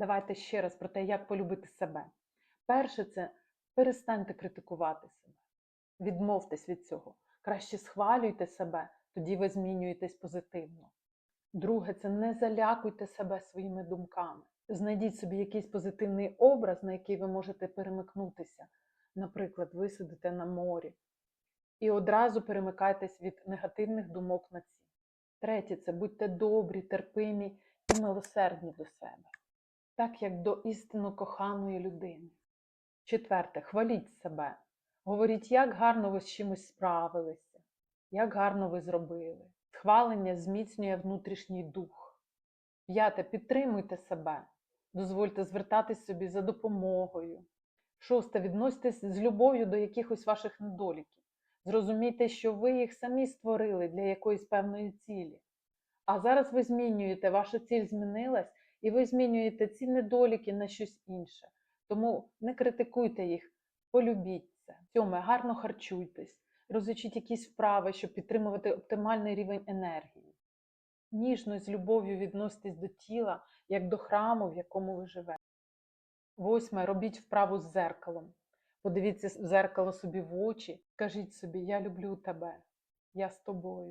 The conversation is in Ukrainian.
Давайте ще раз про те, як полюбити себе. Перше, це перестаньте критикувати себе. Відмовтесь від цього. Краще схвалюйте себе, тоді ви змінюєтесь позитивно. Друге, це не залякуйте себе своїми думками. Знайдіть собі якийсь позитивний образ, на який ви можете перемикнутися. Наприклад, ви сидите на морі. І одразу перемикайтесь від негативних думок на ці. Третє, це будьте добрі, терпимі і милосердні до себе, так як до істинно коханої людини. Четверте, хваліть себе. Говоріть, як гарно ви з чимось справилися, як гарно ви зробили. Хвалення зміцнює внутрішній дух. П'яте, підтримуйте себе, дозвольте звертатись собі за допомогою. Шосте, відноситесь з любов'ю до якихось ваших недоліків. Зрозумійте, що ви їх самі створили для якоїсь певної цілі. А зараз ви змінюєте, ваша ціль змінилась, і ви змінюєте ці недоліки на щось інше. Тому не критикуйте їх, полюбіть це. Сьоме, гарно харчуйтесь, розучіть якісь вправи, щоб підтримувати оптимальний рівень енергії. Ніжно з любов'ю відноситесь до тіла, як до храму, в якому ви живете. Восьме, робіть вправу з зеркалом. Подивіться в зеркало собі в очі, кажіть собі, я люблю тебе, я з тобою.